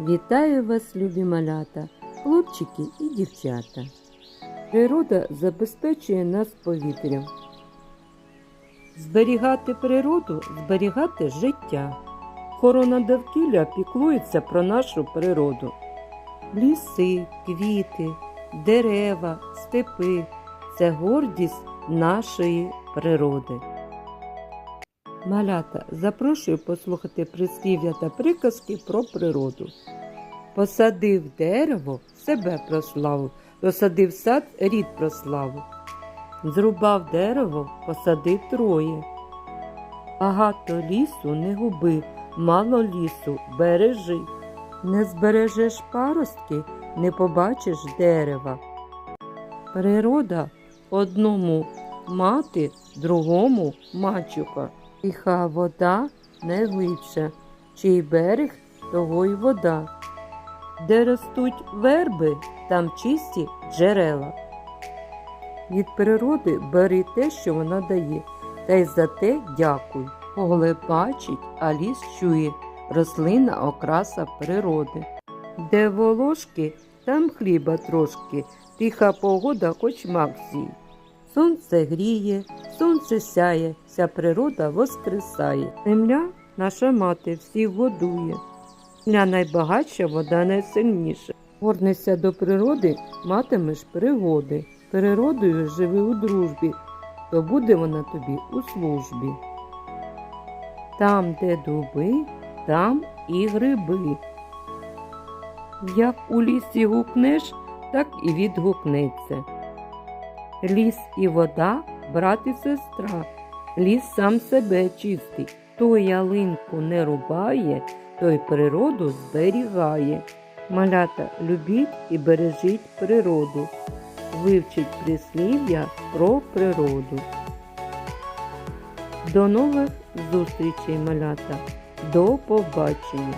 Вітаю вас, любі малята, хлопчики і дівчата. Природа забезпечує нас повітрям. Зберігати природу зберігати життя. Охорона довкілля піклується про нашу природу. Ліси, квіти, дерева, степи це гордість нашої природи. Малята, запрошую послухати прислів'я та приказки про природу. Посадив дерево, себе прославив, посадив сад, рід прославив. Зрубав дерево, посадив троє. Багато лісу не губи, мало лісу бережи. Не збережеш паростки, не побачиш дерева. Природа одному мати, другому мачуха. Тиха вода не глибша, чий берег, того й вода. Де ростуть верби, там чисті джерела. Від природи бери те, що вона дає, та й за те дякуй. Поле бачить, а ліс чує, рослина окраса природи. Де волошки, там хліба трошки, тиха погода хоч мак сій. Сонце гріє, сонце сяє, вся природа воскресає. Земля наша мати всіх годує. Земля найбагатша, вода найсильніша. Горнися до природи, матимеш пригоди. Природою живи у дружбі, то буде вона тобі у службі. Там, де дуби, там і гриби. Як у лісі гукнеш, так і відгукнеться. Ліс і вода, брат і сестра, ліс сам себе чистить. Хто ялинку не рубає, той природу зберігає. Малята, любіть і бережіть природу. Вивчіть прислів'я про природу. До нових зустрічей, малята. До побачення!